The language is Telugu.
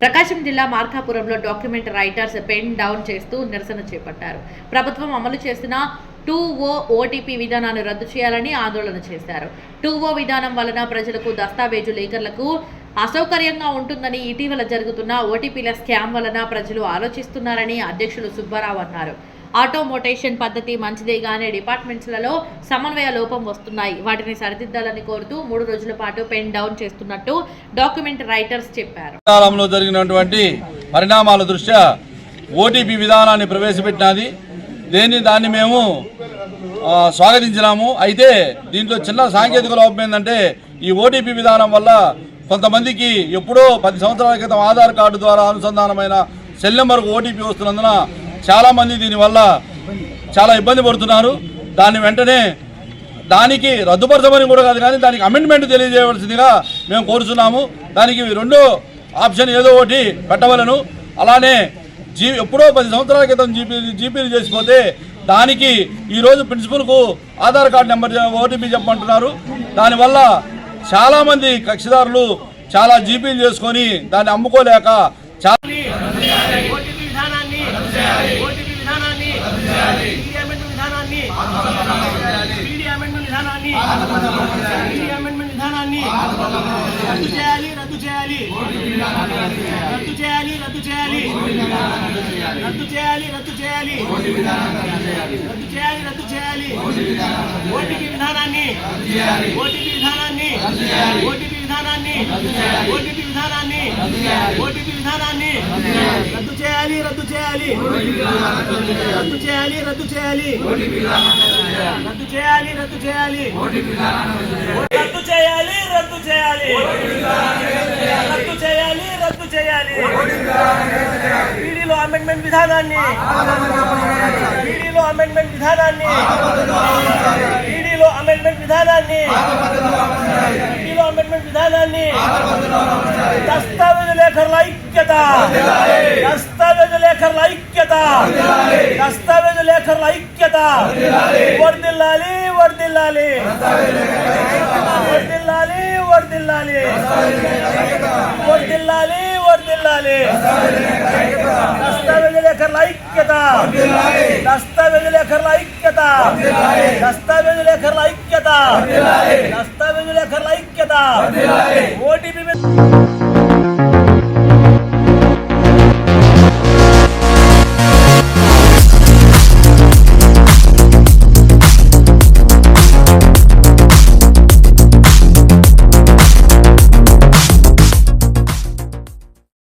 ప్రకాశం జిల్లా మార్కాపురంలో డాక్యుమెంట్ రైటర్స్ పెన్ డౌన్ చేస్తూ నిరసన చేపట్టారు. ప్రభుత్వం అమలు చేసిన టూ ఓ ఓటీపీ విధానాన్ని రద్దు చేయాలని ఆందోళన చేశారు. టూ ఓ విధానం వలన ప్రజలకు దస్తావేజు లేఖర్లకు అసౌకర్యంగా ఉంటుందని ఇటీవల జరుగుతున్న ఓటీపీల స్కామ్ వలన ప్రజలు ఆలోచిస్తున్నారని అధ్యక్షులు సుబ్బారావు అన్నారు. ఆటోమోటేషన్ పద్ధతి మంచిదే గానే డిపార్ట్మెంట్స్లలో సమన్వయ లోపం వస్తున్నాయి. వాటిని సరిదిద్దాలని కోరుతూ మూడు రోజుల పాటు పెన్ డౌన్ చేస్తున్నట్టు డాక్యుమెంట్ రైటర్స్ చెప్పారు. కాలంలో జరిగినటువంటి పరిణామాల దృష్ట్యా ఓటీపీ విధానాన్ని ప్రవేశపెట్టినది. దేన్ని దాన్ని మేము స్వాగతించినాము. అయితే దీంట్లో చిన్న సాంకేతిక లోపం ఏంటంటే ఈ ఓటీపీ విధానం వల్ల కొంతమందికి ఎప్పుడో పది సంవత్సరాల క్రితం ఆధార్ కార్డు ద్వారా అనుసంధానమైన సెల్ నెంబర్కు ఓటీపీ వస్తున్నందున చాలామంది దీనివల్ల చాలా ఇబ్బంది పడుతున్నారు. దాన్ని వెంటనే దానికి రద్దుపరచమని కూడా కాదు కానీ దానికి అమెండ్మెంట్ తెలియజేయవలసిందిగా మేము కోరుతున్నాము దానికి రెండో ఆప్షన్ ఏదో ఒకటి పెట్టవలను. అలానే జీ ఎప్పుడో పది సంవత్సరాల క్రితం జీపీ జీపీలు చేసిపోతే దానికి ఈరోజు ప్రిన్సిపల్కు ఆధార్ కార్డు నెంబర్ ఓటీపీ చెప్పమంటున్నారు. దానివల్ల చాలామంది కక్షిదారులు చాలా జీపీలు చేసుకొని దాన్ని అమ్ముకోలేక చాలా విధానాన్ని విధానాన్ని విధానాన్ని విధానాన్ని విధానాన్ని రద్దు చేయాలి రద్దు చేయాలి రద్దు చేయాలి రద్దు చేయాలి రద్దు చేయాలి రద్దు చేయాలి రద్దు చేయాలి రద్దు చేయాలి ఓటీపీ విధానాన్ని ఓటీపీ విధానాన్ని ఓటీపీ విధానాన్ని ఓటీపీ విధానాన్ని ఓటీపీ విధానాన్ని రద్దు చేయాలి రద్దు చేయాలి రద్దు చేయాలి రద్దు చేయాలి రద్దు చేయాలి రద్దు చేయాలి రద్దు చేయాలి రద్దు చేయాలి రద్దు చేయాలి రద్దు చేయాలి పీడీలో అమెండ్మెంట్ విధానాన్ని పీడీలో అమెండ్మెంట్ విధానాన్ని పీడీలో అమెండ్మెంట్ విధానాన్ని పీడీలో అమెండ్మెంట్ విధానాన్ని దస్తావేజు లేఖర్ల ఐక్యత దస్తావేజు లేఖర్ల ఐక్యత దస్తావేజు లేఖర్ల ఐక్యత వర్దిల్లాలి వర్దిల్లాలి వర్దిల్లాలి వర్దిల్లాలి వర్దిల్లాలి వర్దిల్లాలి దస్తావేజు లేఖర్ల ఐక్యత. దస్తావేజు లేఖర్ల ఐక్యత. దస్తావేజు లేఖర్ల ఐక్యత. దస్తావేజు లేఖర్ల ఐక్యత. ఓటీపీ